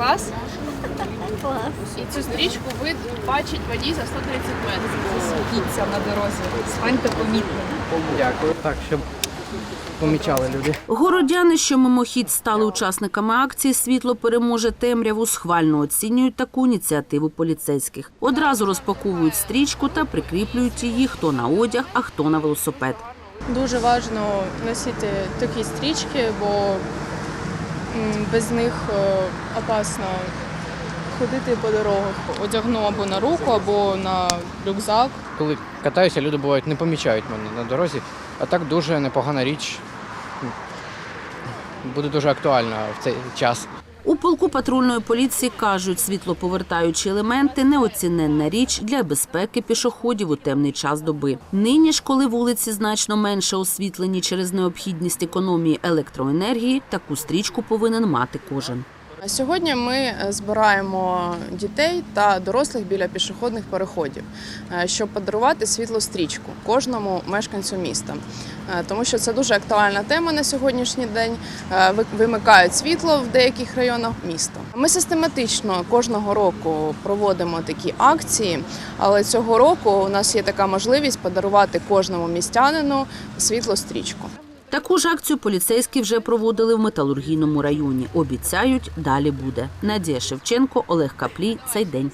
Клас. Клас. І цю стрічку ви бачить водій за 130 метрів. Кіться на дорозі. Станьте помітними. Дякую. Так, щоб помічали люди. Городяни, що мимохідь стали учасниками акції Світло переможе темряву, схвально оцінюють таку ініціативу поліцейських. Одразу розпаковують стрічку та прикріплюють її хто на одяг, а хто на велосипед. Дуже важливо носити такі стрічки, бо без них е, опасно ходити по дорогах. Одягну або на руку, або на рюкзак. Коли катаюся, люди бувають не помічають мене на дорозі. А так дуже непогана річ. Буде дуже актуальна в цей час. У полку патрульної поліції кажуть, світлоповертаючі елементи неоціненна річ для безпеки пішоходів у темний час доби. Нині ж, коли вулиці значно менше освітлені через необхідність економії електроенергії, таку стрічку повинен мати кожен. Сьогодні ми е, збираємо дітей та дорослих біля пішохідних переходів, е, щоб подарувати світло стрічку кожному мешканцю міста. Е, Тому що це дуже актуальна тема на сьогоднішній день. Вимикають світло в деяких районах міста. Ми систематично кожного року проводимо такі акції, але цього року у нас є така можливість подарувати кожному містянину світло стрічку. Таку ж акцію поліцейські вже проводили в металургійному районі. Обіцяють, далі буде. Надія Шевченко, Олег Каплій. Цей день.